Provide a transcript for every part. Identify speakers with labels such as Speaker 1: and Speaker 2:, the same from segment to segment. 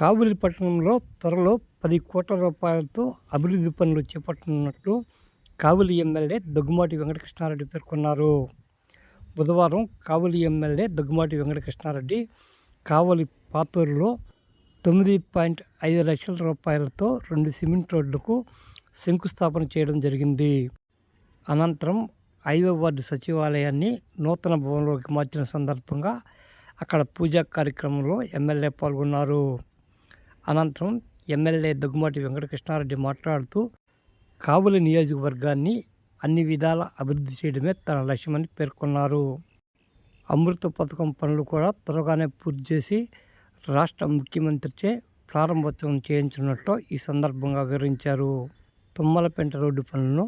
Speaker 1: కావలి పట్టణంలో త్వరలో పది కోట్ల రూపాయలతో అభివృద్ధి పనులు చేపట్టనున్నట్లు కావలి ఎమ్మెల్యే దగ్గుమాటి వెంకటకృష్ణారెడ్డి పేర్కొన్నారు. బుధవారం కావలి ఎమ్మెల్యే దగ్గుమాటి వెంకటకృష్ణారెడ్డి కావలి పాతూరులో తొమ్మిది పాయింట్ ఐదు లక్షల రూపాయలతో రెండు సిమెంట్ రోడ్లకు శంకుస్థాపన చేయడం జరిగింది. అనంతరం ఐదో వార్డు సచివాలయాన్ని నూతన భవనంలోకి మార్చిన సందర్భంగా అక్కడ పూజా కార్యక్రమంలో ఎమ్మెల్యే పాల్గొన్నారు. అనంతరం ఎమ్మెల్యే దగ్గుమాటి వెంకటకృష్ణారెడ్డి మాట్లాడుతూ కాబులి నియోజకవర్గాన్ని అన్ని విధాల అభివృద్ధి చేయడమే తన లక్ష్యమని పేర్కొన్నారు. అమృత పథకం పనులు కూడా త్వరగానే పూర్తి చేసి రాష్ట్ర ముఖ్యమంత్రిచే ప్రారంభోత్సవం చేయించినట్లు ఈ సందర్భంగా వివరించారు. తుమ్మలపెంట రోడ్డు పనులను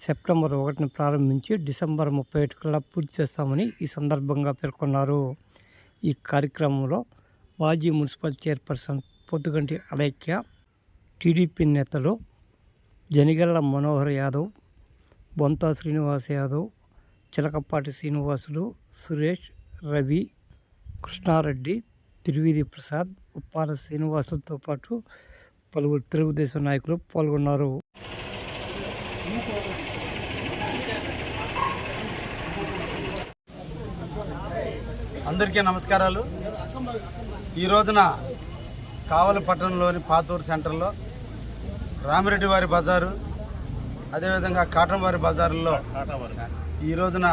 Speaker 1: సెప్టెంబర్ ఒకటిని ప్రారంభించి డిసెంబర్ ముప్పై ఒకటి కల్లా పూర్తి చేస్తామని ఈ సందర్భంగా పేర్కొన్నారు. ఈ కార్యక్రమంలో మాజీ municipal chairperson Poddugunti Alaikya TDP నేతలు జనిగల్ల మనోహర్ యాదవ్ బొంతా శ్రీనివాస్ యాదవ్ చిలకపాటి శ్రీనివాసులు సురేష్ రవి కృష్ణారెడ్డి త్రివేది ప్రసాద్ ఉప్పాల శ్రీనివాసులతో పాటు పలువురు తెలుగుదేశం నాయకులు పాల్గొన్నారు.
Speaker 2: అందరికీ నమస్కారాలు. ఈ రోజున కావలి పట్టణంలోని పాతూరు సెంటర్లో రామిరెడ్డి వారి బజారు అదేవిధంగా కాటంవారి బజారుల్లో ఈ రోజున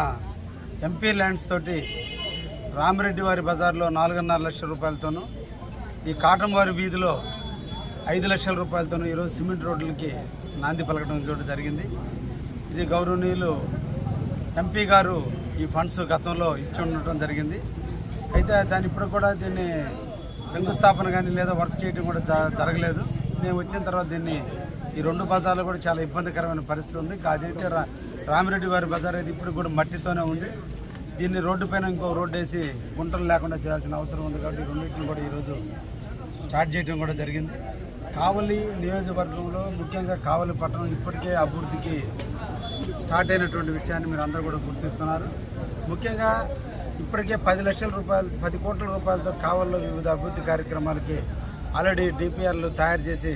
Speaker 2: ఎంపీ ల్యాండ్స్ తోటి రామిరెడ్డి వారి బజార్లో నాలుగున్నర లక్షల రూపాయలతోనూ ఈ కాటంవారి వీధిలో ఐదు లక్షల రూపాయలతోనూ ఈరోజు సిమెంట్ రోడ్లకి నాంది పలకడం చూడడం జరిగింది. ఇది గౌరవనీయులు ఎంపీ గారు ఈ ఫండ్స్ గతంలో ఇచ్చి ఉండటం జరిగింది. అయితే దాని ఇప్పుడు కూడా దీన్ని శంకుస్థాపన కానీ లేదా వర్క్ చేయడం కూడా జరగలేదు. నేను వచ్చిన తర్వాత దీన్ని ఈ రెండు బజార్లు కూడా చాలా ఇబ్బందికరమైన పరిస్థితి ఉంది. అదైతే రా రామిరెడ్డి వారి బజార్ అయితే ఇప్పుడు కూడా మట్టితోనే ఉంది. దీన్ని రోడ్డు పైన ఇంకో రోడ్డు వేసి గుంటలు లేకుండా చేయాల్సిన అవసరం ఉంది కాబట్టి రెండింటిని కూడా ఈరోజు స్టార్ట్ చేయడం కూడా జరిగింది. కావలి నియోజకవర్గంలో ముఖ్యంగా కావలి పట్టణం ఇప్పటికే అభివృద్ధికి స్టార్ట్ అయినటువంటి విషయాన్ని మీరు అందరూ కూడా గుర్తిస్తున్నారు. ముఖ్యంగా ఇప్పటికే పది లక్షల రూపాయలు పది కోట్ల రూపాయలతో కావల్లో వివిధ అభివృద్ధి కార్యక్రమాలకి ఆల్రెడీ డిపిఆర్లు తయారు చేసి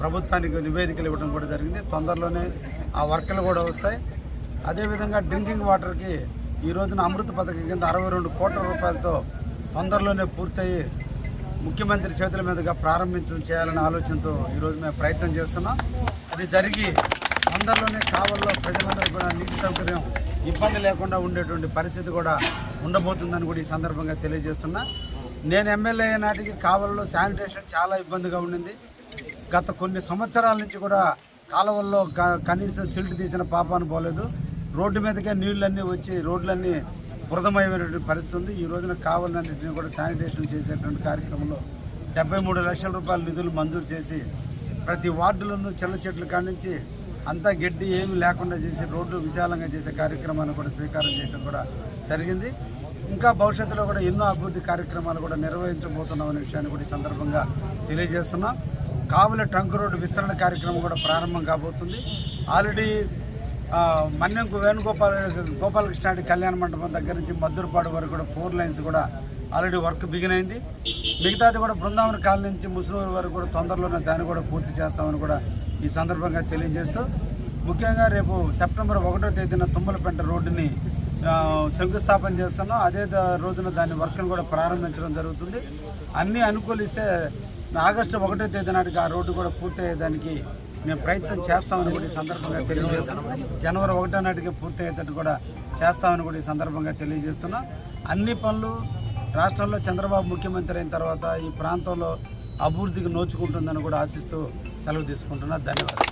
Speaker 2: ప్రభుత్వానికి నివేదికలు ఇవ్వడం కూడా జరిగింది. తొందరలోనే ఆ వర్కలు కూడా వస్తాయి. అదేవిధంగా డ్రింకింగ్ వాటర్కి ఈ రోజున అమృత పథకం కింద అరవై రెండు కోట్ల రూపాయలతో తొందరలోనే పూర్తయి ముఖ్యమంత్రి చేతుల మీదుగా ప్రారంభించడం చేయాలనే ఆలోచనతో ఈరోజు మేము ప్రయత్నం చేస్తున్నాం. అది జరిగి తొందరలోనే కావల్లో ప్రజలందరికీ కూడా నీటి సౌకర్యం ఇబ్బంది లేకుండా ఉండేటువంటి పరిస్థితి కూడా ఉండబోతుందని కూడా ఈ సందర్భంగా తెలియజేస్తున్నా. నేను ఎమ్మెల్యే నాటికి కావల్లో శానిటేషన్ చాలా ఇబ్బందిగా ఉండింది. గత కొన్ని సంవత్సరాల నుంచి కూడా కాలువల్లో కనీసం సిల్ట్ తీసిన పాపాను పోలేదు. రోడ్డు మీదకే నీళ్ళన్నీ వచ్చి రోడ్లన్నీ బురదమయమైనటువంటి పరిస్థితి ఉంది. ఈ రోజున కావాలన్నింటినీ కూడా శానిటేషన్ చేసేటువంటి కార్యక్రమంలో డెబ్బై మూడు లక్షల రూపాయల నిధులు మంజూరు చేసి ప్రతి వార్డులను చెల్ల చెట్లు కాడి నుంచి అంతా గడ్డి ఏమీ లేకుండా చేసి రోడ్లు విశాలంగా చేసే కార్యక్రమాన్ని కూడా స్వీకారం చేయడం కూడా జరిగింది. ఇంకా భవిష్యత్తులో కూడా ఎన్నో అభివృద్ధి కార్యక్రమాలు కూడా నిర్వహించబోతున్నాం అనే విషయాన్ని కూడా ఈ సందర్భంగా తెలియజేస్తున్నాం. కావుల ట్రంక్ రోడ్డు విస్తరణ కార్యక్రమం కూడా ప్రారంభం కాబోతుంది. ఆల్రెడీ మన్యం వేణుగోపాల్ గోపాలకృష్ణ కళ్యాణ మండపం దగ్గర నుంచి మద్దురుపాడు వరకు కూడా ఫోర్ లైన్స్ కూడా ఆల్రెడీ వర్క్ బిగిన్ అయింది. మిగతాది కూడా బృందావన కాలనీ నుంచి ముస్లిం వరకు కూడా తొందరలోనే దాన్ని కూడా పూర్తి చేస్తామని కూడా ఈ సందర్భంగా తెలియజేస్తూ ముఖ్యంగా రేపు సెప్టెంబర్ ఒకటో తేదీన తుమ్మలపెంట రోడ్డుని శంకుస్థాపన చేస్తున్నాం. అదే రోజున దాని వర్క్ను కూడా ప్రారంభించడం జరుగుతుంది. అన్నీ అనుకూలిస్తే ఆగస్టు ఒకటో తేదీ నాటికి ఆ రోడ్డు కూడా పూర్తయ్యేదానికి మేము ప్రయత్నం చేస్తామని కూడా ఈ సందర్భంగా తెలియజేస్తున్నాం. జనవరి ఒకటో నాటికి పూర్తి అయ్యేటట్టు కూడా చేస్తామని కూడా ఈ సందర్భంగా తెలియజేస్తున్నాం. అన్ని పనులు రాష్ట్రంలో చంద్రబాబు ముఖ్యమంత్రి అయిన తర్వాత ఈ ప్రాంతంలో అభివృద్ధికి నోచుకుంటుందని కూడా ఆశిస్తూ సెలవు తీసుకుంటున్నా. ధన్యవాదాలు.